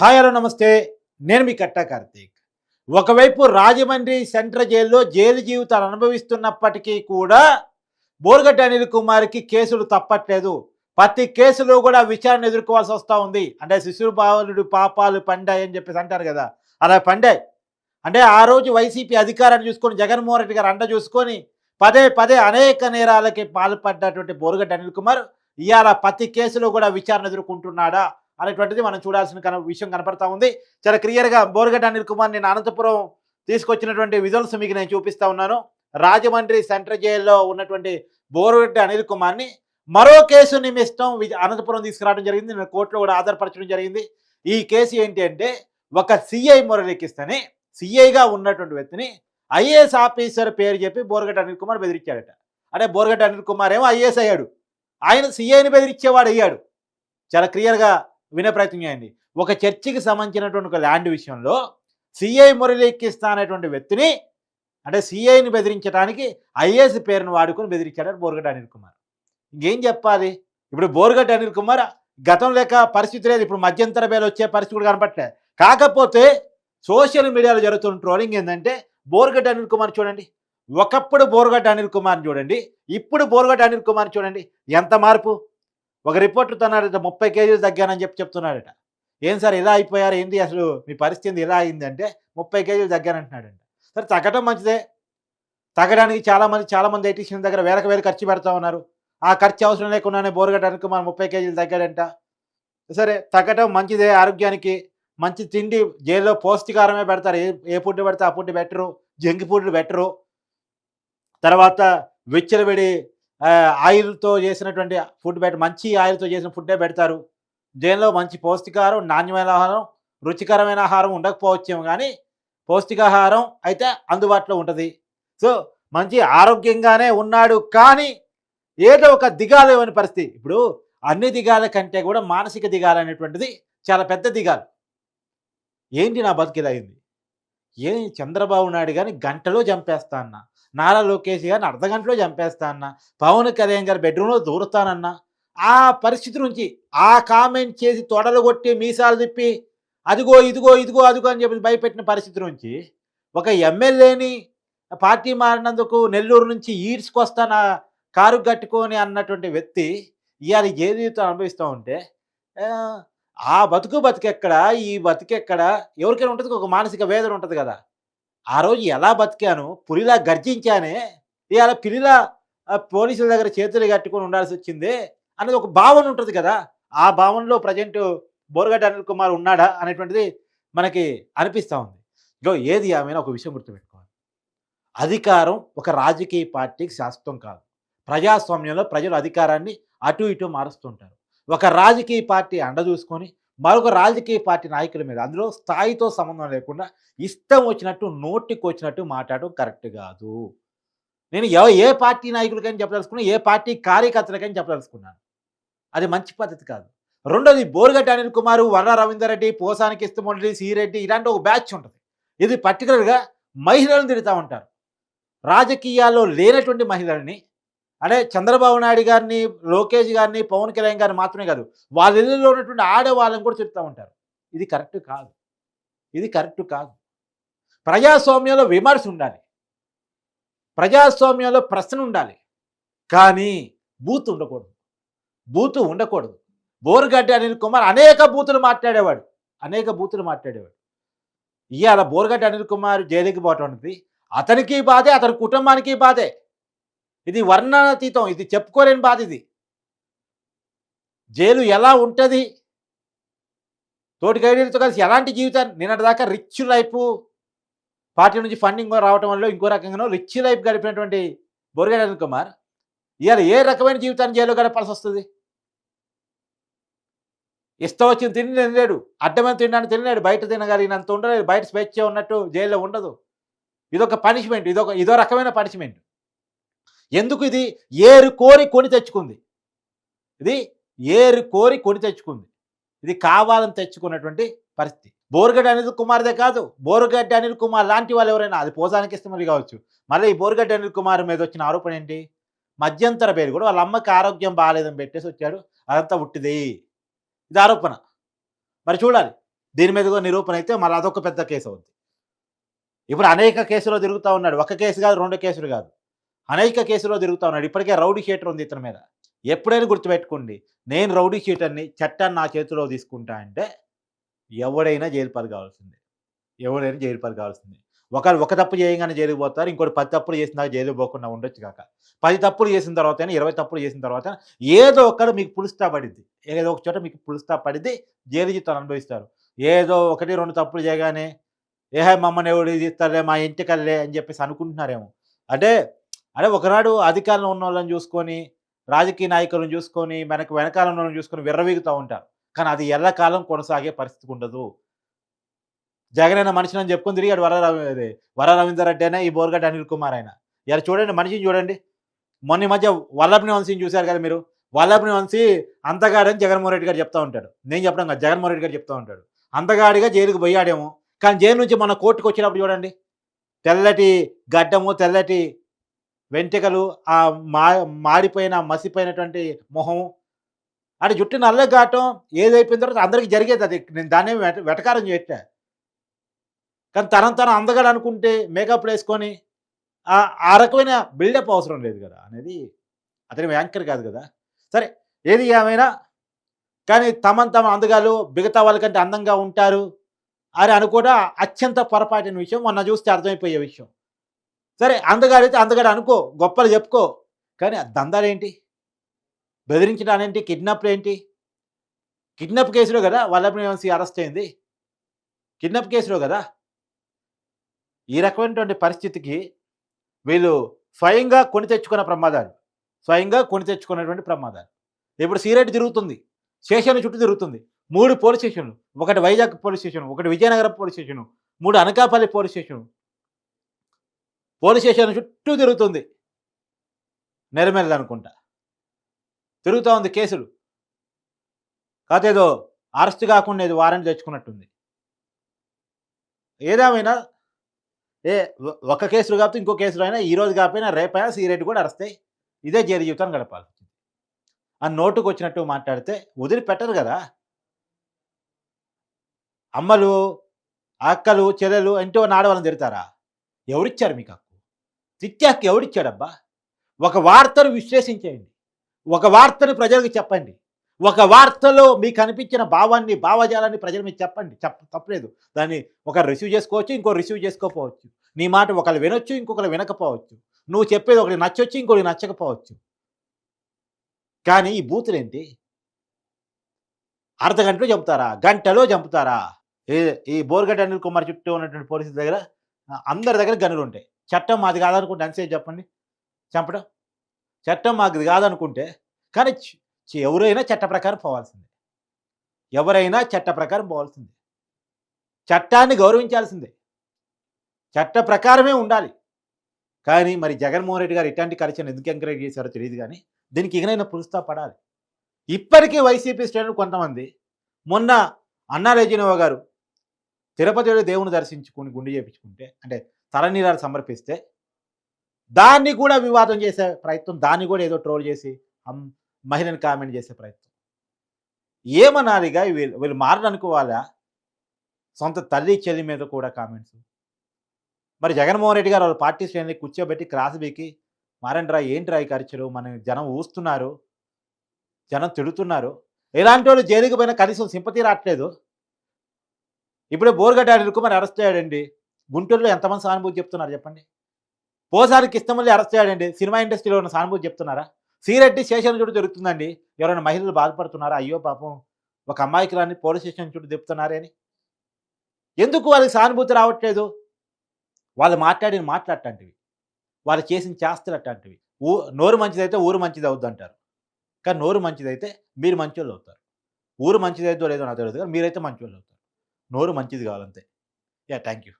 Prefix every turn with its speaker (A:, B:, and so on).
A: Hi hello నమస్తే. నేను మీ కట్టా కార్తీక్. ఒకవైపు రాజమండ్రి సెంట్రల్ జైల్లో జైలు జీవితాలు అనుభవిస్తున్నప్పటికీ కూడా బోర్గడ్డ అనిల్ కుమార్కి కేసులు తప్పట్లేదు. ప్రతి కేసులో కూడా విచారణ ఎదుర్కోవాల్సి వస్తూ ఉంది. అంటే శిశురు బాలుడు పాపాలు పండాయి అని చెప్పేసి అంటారు కదా. అలా పండాయి. అంటే ఆ రోజు వైసీపీ అధికారాన్ని చూసుకొని జగన్మోహన్ రెడ్డి గారు అండ చూసుకొని పదే పదే అనేక నేరాలకి పాల్పడ్డటువంటి బోరుగడ్డ అనిల్ కుమార్ ఇవాళ ప్రతి కేసులో కూడా విచారణ ఎదుర్కొంటున్నాడా? అనేటువంటిది మనం చూడాల్సిన విషయం కనపడతా ఉంది. చాలా క్లియర్గా బోరుగడ్డ అనిల్ కుమార్ నేను అనంతపురం తీసుకొచ్చినటువంటి విజువల్స్ మీకు నేను చూపిస్తా ఉన్నాను. రాజమండ్రి సెంట్రల్ జైల్లో ఉన్నటువంటి బోరుగడ్డ అనిల్ కుమార్ని మరో కేసు నిమిత్తం అనంతపురం తీసుకురావడం జరిగింది. నేను కోర్టులో కూడా ఆధారపరచడం జరిగింది. ఈ కేసు ఏంటి అంటే ఒక సిఐ మురళీకిస్తని సిఐగా ఉన్నటువంటి వ్యక్తిని ఐఏఎస్ ఆఫీసర్ పేరు చెప్పి బోరగడ్డ అనిల్ కుమార్ బెదిరించాడట. అంటే బోరగడ్డ అనిల్ కుమార్ ఏమో ఐఏఎస్ అయ్యాడు. ఆయన సిఐని బెదిరించేవాడు అయ్యాడు. చాలా క్లియర్గా వినే ప్రయత్నం చేయండి. ఒక చర్చికి సంబంధించినటువంటి ఒక ల్యాండ్ విషయంలో సిఐ మురళీకిస్తా అనేటువంటి వ్యక్తిని అంటే సిఐని బెదిరించడానికి ఐఏఎస్ పేరును వాడుకొని బెదిరించాడు బోర్గట్ అనిల్ కుమార్. ఇంకేం చెప్పాలి? ఇప్పుడు బోర్గట్ అనిల్ కుమార్ గతం లేక పరిస్థితి లేదు. ఇప్పుడు మధ్యంతర బేలు వచ్చే పరిస్థితి కూడా కనపట్లే కాకపోతే సోషల్ మీడియాలో జరుగుతున్న ట్రోలింగ్ ఏంటంటే బోర్గట్ అనిల్ కుమార్ చూడండి. ఒకప్పుడు బోర్గట్ అనిల్ కుమార్ చూడండి. ఇప్పుడు బోర్గట్ అనిల్ కుమార్ చూడండి. ఎంత మార్పు? ఒక రిపోర్టర్ తన్నాడట ముప్పై కేజీలు తగ్గానని చెప్పి చెప్తున్నాడట. ఏం సార్ ఇలా అయిపోయారు? ఏంటి అసలు మీ పరిస్థితి ఇలా అయిందంటే ముప్పై కేజీలు తగ్గానంటున్నాడంట. సరే తగ్గటం మంచిదే. తగ్గడానికి చాలామంది చాలామంది ఎయిటీషన్ దగ్గర వేలకు వేలు ఖర్చు పెడతా ఉన్నారు. ఆ ఖర్చు అవసరం లేకుండానే బోర్గడ్డ అనిల్ ముప్పై కేజీలు తగ్గాడంట. సరే తగ్గటం మంచిదే ఆరోగ్యానికి. మంచి తిండి జైల్లో పౌష్టికారమే పెడతారు. ఏ ఏ ఫుడ్ పెడితే ఆ food better? Junk food better? తర్వాత విచ్చలవిడి ఆయిల్తో చేసినటువంటి ఫుడ్ పెట్ మంచి ఆయిల్తో చేసిన ఫుడ్డే పెడతారు. దేనిలో మంచి పౌష్టికాహారం నాణ్యమైన ఆహారం రుచికరమైన ఆహారం ఉండకపోవచ్చేమో కానీ పౌష్టికాహారం అయితే అందుబాటులో ఉంటుంది. సో మంచి ఆరోగ్యంగానే ఉన్నాడు కానీ ఏదో ఒక దిగాలు లేని పరిస్థితి. ఇప్పుడు అన్ని దిగాల కంటే కూడా మానసిక దిగాలు అనేటువంటిది చాలా పెద్ద దిగాలు. ఏంటి నా బతికిలా అయింది? ఏ చంద్రబాబు నాయుడు గారిని గంటలో చంపేస్తా అన్న? నారా లోకేష్ గారిని అర్ధ గంటలో చంపేస్తా అన్న? పవన్ కళ్యాణ్ గారి బెడ్రూమ్లో దూరుతానన్న ఆ పరిస్థితి నుంచి ఆ కామెంట్ చేసి తొడలు కొట్టి మీసాలు తిప్పి అదిగో ఇదిగో ఇదిగో అదిగో అని చెప్పి భయపెట్టిన పరిస్థితి నుంచి ఒక ఎమ్మెల్యేని పార్టీ మారినందుకు నెల్లూరు నుంచి ఈడ్చుకొస్తాన కారు కట్టుకొని అన్నటువంటి వ్యక్తి ఇవాళ ఏ జీవితం అనుభవిస్తూ ఉంటే ఆ, బతుకు బతికెక్కడ? ఈ బతికెక్కడ? ఎవరికైనా ఉంటుంది ఒక మానసిక వేదన ఉంటుంది కదా. ఆ రోజు ఎలా బతికాను? పులిలా గర్జించానే ఇవాళ పిల్లిలా పోలీసుల దగ్గర చేతులు కట్టుకొని ఉండాల్సి వచ్చిందే అనేది ఒక భావన ఉంటుంది కదా. ఆ భావనలో ప్రజెంట్ బోరగడ్డ అనిల్ కుమార్ ఉన్నాడా అనేటువంటిది మనకి అనిపిస్తూ ఉంది. ఇగో ఏది ఆమె ఒక విషయం గుర్తుపెట్టుకోవాలి. అధికారం ఒక రాజకీయ పార్టీకి శాశ్వతం కాదు. ప్రజాస్వామ్యంలో ప్రజలు అధికారాన్ని అటు ఇటు మారుస్తుంటారు. ఒక రాజకీయ పార్టీ అండ చూసుకొని మరొక రాజకీయ పార్టీ నాయకుల మీద అందులో స్థాయితో సంబంధం లేకుండా ఇష్టం వచ్చినట్టు నోటికి వచ్చినట్టు మాట్లాడడం కరెక్ట్ కాదు. నేను ఎవ- ఏ పార్టీ నాయకులకైనా చెప్పదలుచుకున్నా ఏ పార్టీ కార్యకర్తలకైనా చెప్పదలుచుకున్నాను. అది మంచి పద్ధతి కాదు. రెండోది బోరుగడ్డ అనిల్ కుమార్ వర్ర రవీందర్ రెడ్డి పోసానికి ఇష్టమొండి సిరెడ్డి ఇలాంటి ఒక బ్యాచ్ ఉంటుంది. ఇది పర్టికులర్గా మహిళలను తిడుతూ ఉంటారు. రాజకీయాల్లో లేనటువంటి మహిళల్ని అంటే చంద్రబాబు నాయుడు గారిని లోకేష్ గారిని పవన్ కళ్యాణ్ గారిని మాత్రమే కాదు వాళ్ళ ఇళ్ళలో ఉన్నటువంటి ఆడవాళ్ళని కూడా చెప్తూ ఉంటారు. ఇది కరెక్ట్ కాదు. ఇది కరెక్ట్ కాదు. ప్రజాస్వామ్యంలో విమర్శ ఉండాలి. ప్రజాస్వామ్యంలో ప్రశ్న ఉండాలి. కానీ బూత్ ఉండకూడదు. బూత్ ఉండకూడదు. బోరుగడ్డ అనిల్ కుమార్ అనేక బూతులు మాట్లాడేవాడు. అనేక బూతులు మాట్లాడేవాడు. ఇవాళ బోరుగడ్డ అనిల్ కుమార్ జైలుకి పోవటం ఉంటుంది అతనికి బాధే అతని కుటుంబానికి బాధే. ఇది వర్ణనాతీతం ఇది చెప్పుకోలేని బాధ ఇది. జైలు ఎలా ఉంటుంది? తోటి గైడీలతో కలిసి ఎలాంటి జీవితాన్ని? నిన్నటిదాకా రిచ్ లైఫ్ పార్టీ నుంచి ఫండింగ్ రావటం వల్ల ఇంకో రకంగానో రిచ్ లైఫ్ గడిపినటువంటి బొరగడ్డ అనిల్ కుమార్. ఇవాళ ఏ రకమైన జీవితాన్ని జైల్లో గడపాల్సి వస్తుంది? ఇష్టం వచ్చిన తిని తినలేడు అడ్డమైన తినడానికి తినలేడు బయట తినగలిగినంత ఉండలేదు బయట స్వేచ్ఛ ఉన్నట్టు జైల్లో ఉండదు. ఇదొక పనిష్మెంట్ ఇదొక ఇదో రకమైన పనిష్మెంట్ ఎందుకు ఇది? ఏరు కోరి కొని తెచ్చుకుంది. ఇది ఏరు కోరి కొని తెచ్చుకుంది. ఇది కావాలని తెచ్చుకున్నటువంటి పరిస్థితి. బోరుగడ్డ అనిల్ కుమార్దే కాదు. బోరుగడ్డ అనిల్ కుమార్ లాంటి వాళ్ళు ఎవరైనా అది పోసానికి ఇష్టమని కావచ్చు. మళ్ళీ ఈ బోరుగడ్డ అనిల్ కుమార్ మీద వచ్చిన ఆరోపణ ఏంటి? మధ్యంతర పేరు కూడా వాళ్ళ అమ్మకి ఆరోగ్యం బాగాలేదని పెట్టేసి వచ్చాడు. అదంతా ఉట్టిది. ఇది ఆరోపణ. మరి చూడాలి. దీని మీద కూడా నిరూపణ అయితే మళ్ళీ అదొక పెద్ద కేసు అవుద్ది. ఇప్పుడు అనేక కేసులో తిరుగుతూ ఉన్నాడు. ఒక కేసు కాదు రెండు కేసులు కాదు. అనేక కేసులో తిరుగుతూ ఉన్నాడు. ఇప్పటికే రౌడీ షీటర్ ఉంది ఇతని మీద. ఎప్పుడైనా గుర్తుపెట్టుకోండి నేను రౌడీ షీటర్ని చట్టాన్ని నా చేతిలో తీసుకుంటా అంటే ఎవడైనా జైలు కావాల్సిందే. ఎవడైనా జైలు పాలు కావాల్సిందే. ఒకరు ఒక తప్పు చేయగానే జైలుకు పోతారు ఇంకోటి పది తప్పులు చేసిన దాకా జైలు పోకుండా ఉండొచ్చు కాక. పది తప్పులు చేసిన తర్వాత ఇరవై తప్పులు చేసిన తర్వాత ఏదో ఒక్కడ మీకు పులుస్తా పడిద్ది. ఏదో ఒక చోట మీకు పులుస్తా పడిద్ది జైలు జీతాలు అనుభవిస్తారు. ఏదో ఒకటి రెండు తప్పులు చేయగానే ఏహే మమ్మల్ని ఎవడు ఇది ఇస్తారులే మా ఇంటికల్లే అని చెప్పేసి అనుకుంటున్నారేమో. అంటే అదే ఒకనాడు అధికారంలో ఉన్న వాళ్ళని చూసుకొని రాజకీయ నాయకులను చూసుకొని మనకు వెనకాల ఉన్న వాళ్ళని చూసుకొని విర్రవీగుతూ ఉంటారు. కానీ అది ఎల్లకాలం కొనసాగే పరిస్థితి ఉండదు. జగన్ అయిన మనిషిని అని చెప్పుకొని తిరిగాడు వర రవి వర రవీందర్ రెడ్డి అయినా ఈ బోర్గడ్డ అనిల్ కుమార్ అయినా. ఇలా చూడండి మనిషిని చూడండి. మొన్న ఈ మధ్య వల్లభని వంశీని చూశారు కదా మీరు? వల్లభని వంశీ అంతగాడని జగన్మోహన్ రెడ్డి గారు చెప్తా ఉంటాడు. నేను చెప్పడం కాదు జగన్మోహన్ రెడ్డి గారు చెప్తా ఉంటాడు. అంతగాడిగా జైలుకు పోయాడేమో. కానీ జైలు నుంచి మన కోర్టుకు వచ్చినప్పుడు చూడండి. తెల్లటి గడ్డము తెల్లటి వెంట్రుకలు ఆ మా మాడిపోయిన మసిపోయినటువంటి మొహం. అంటే జుట్టు నల్లగాటం ఏదైపోయిన తర్వాత అందరికీ జరిగేది అది. నేను దాన్ని వెటకారం చేయట్లే కానీ తనం తన అందగాడు అనుకుంటే మేకప్ వేసుకొని ఆ- ఆ రకమైన బిల్డప్ అవసరం లేదు కదా అనేది అతని యాంకర్ కాదు కదా. సరే ఏది ఏమైనా కానీ తమను తమ అందగాలు మిగతా వాళ్ళకంటే అందంగా ఉంటారు అని అనుకోవడం అత్యంత పొరపాటిన విషయం. మొన్న చూస్తే అర్థమైపోయే విషయం. సరే అందగాడైతే అందగాడు అనుకో గొప్పలు చెప్పుకో. కానీ దందాలు దందాలేంటి? బెదిరించడం ఏంటి కిడ్నాప్లు ఏంటి? కిడ్నాప్ కేసులో కదా వల్లభని అరెస్ట్ అయింది. కిడ్నాప్ కేసులో కదా? ఈ రకమైనటువంటి పరిస్థితికి వీళ్ళు స్వయంగా కొని తెచ్చుకున్న ప్రమాదాలు. స్వయంగా కొని తెచ్చుకున్నటువంటి ప్రమాదాలు. ఇప్పుడు సీరెట్ తిరుగుతుంది. స్టేషన్ చుట్టూ తిరుగుతుంది. మూడు పోలీస్ స్టేషన్లు. ఒకటి వైజాగ్ పోలీస్ స్టేషన్ ఒకటి విజయనగరం పోలీస్ స్టేషన్ మూడు Anakapalli police station. Police station చుట్టూ తిరుగుతుంది. నెరమెల్ల తిరుగుతూ ఉంది కేసులు. కాకపోతే ఏదో అరెస్ట్ కాకుండా ఏదో వారెంట్ తెచ్చుకున్నట్టుంది. ఏదేమైనా ఏ ఒక కేసులు కాకపోతే ఇంకో కేసులో అయినా ఈరోజు కాకపోయినా రేపైనా సీరెట్ కూడా అరస్తాయి ఇదే జైలు జీవితాన్ని గడపాలి ఆ నోటుకు వచ్చినట్టు మాట్లాడితే వదిలిపెట్టరు కదా. అమ్మలు అక్కలు చెల్లెలు ఇంటో నాడవాళ్ళని తిడతారా? ఎవరిచ్చారు మీకు హక్కు ఎవడిచ్చాడబ్బా ఒక వార్తను విశ్లేషించేయండి. ఒక వార్తను ప్రజలకు చెప్పండి. ఒక వార్తలో మీకు అనిపించిన భావాన్ని భావజాలాన్ని ప్రజల మీద చెప్పండి. చెప్ప తప్పలేదు. దాన్ని ఒకరు రిసీవ్ చేసుకోవచ్చు ఇంకో రిసీవ్ చేసుకోకపోవచ్చు. నీ మాట ఒకరు వినొచ్చు ఇంకొకరు వినకపోవచ్చు. నువ్వు చెప్పేది ఒకటి నచ్చొచ్చు ఇంకొకటి నచ్చకపోవచ్చు. కానీ ఈ బూతులేంటి అర్ధ గంటలో చంపుతారా? గంటలో చంపుతారా? ఏ ఈ బోర్గడ్డ అనిల్ కుమార్ చుట్టూ ఉన్నటువంటి పోలీసుల దగ్గర అందరి దగ్గర గనులు ఉంటాయి. చట్టం మాది కాదనుకుంటే ఎంతసేపు చెప్పండి. చంపడం? చట్టం మాది కాదనుకుంటే కానీ ఎవరైనా చట్ట ప్రకారం పోవాల్సిందే. ఎవరైనా చట్ట ప్రకారం పోవాల్సిందే. చట్టాన్ని గౌరవించాల్సిందే. చట్ట ప్రకారమే ఉండాలి. కానీ మరి జగన్మోహన్ రెడ్డి గారు ఇట్లాంటి కరిచని ఎందుకు ఎంకరేజ్ చేశారో తెలియదు కానీ దీనికి ఇకనైనా పులుస్తా పడాలి. ఇప్పటికీ వైసీపీ శ్రేణులు కొంతమంది మొన్న అన్నారేజినవ గారు తిరుపతిలో దేవుని దర్శించుకుని గుండె చేపించుకుంటే అంటే తలనీరాలు సమర్పిస్తే దాన్ని కూడా వివాదం చేసే ప్రయత్నం దాన్ని కూడా ఏదో ట్రోల్ చేసి మహిళని కామెంట్ చేసే ప్రయత్నం. ఏమనాలిగా వీళ్ళు వీళ్ళు మారడనుకోవాలా సొంత తల్లి చెల్లి మీద కూడా కామెంట్స్. మరి జగన్మోహన్ రెడ్డి గారు వాళ్ళ పార్టీ శ్రేణిని కూర్చోబెట్టి క్రాస్ బీకి మారండి ఏంట్రా ఏంటి ఈ ఖర్చులు మన జనం ఊస్తున్నారు. జనం తిడుతున్నారు. ఎలాంటి వాళ్ళు జైలుకి పోయినా కనీసం సింపతి రావట్లేదు. ఇప్పుడే బోర్గడ్డ మరి అరెస్ట్ అయ్యాడండి. గుంటూరులో ఎంతమంది సానుభూతి చెప్తున్నారు చెప్పండి? పోసారికి కిష్టమల్లి అరెస్ట్ అయ్యాడండి సినిమా ఇండస్ట్రీలో ఉన్న సానుభూతి చెప్తున్నారా? సీరెడ్డి స్టేషన్ చుట్టూ జరుగుతుందండి ఎవరైనా మహిళలు బాధపడుతున్నారా? అయ్యో పాపం ఒక అమ్మాయికి రాని పోలీస్ స్టేషన్ చుట్టూ చెప్తున్నారని అని. ఎందుకు వాళ్ళకి సానుభూతి రావట్లేదు? వాళ్ళు మాట్లాడిన మాటలు అట్లాంటివి. వాళ్ళు చేసిన చేస్తలు అట్లాంటివి. ఊ నోరు మంచిదైతే ఊరు మంచిది అవుద్ది అంటారు కానీ నోరు మంచిదైతే మీరు మంచోళ్ళు అవుతారు. ఊరు మంచిదైతే లేదో నాకు తెలియదు కానీ మీరైతే మంచోళ్ళు అవుతారు. నోరు మంచిది కావాలంతే. Yeah thank you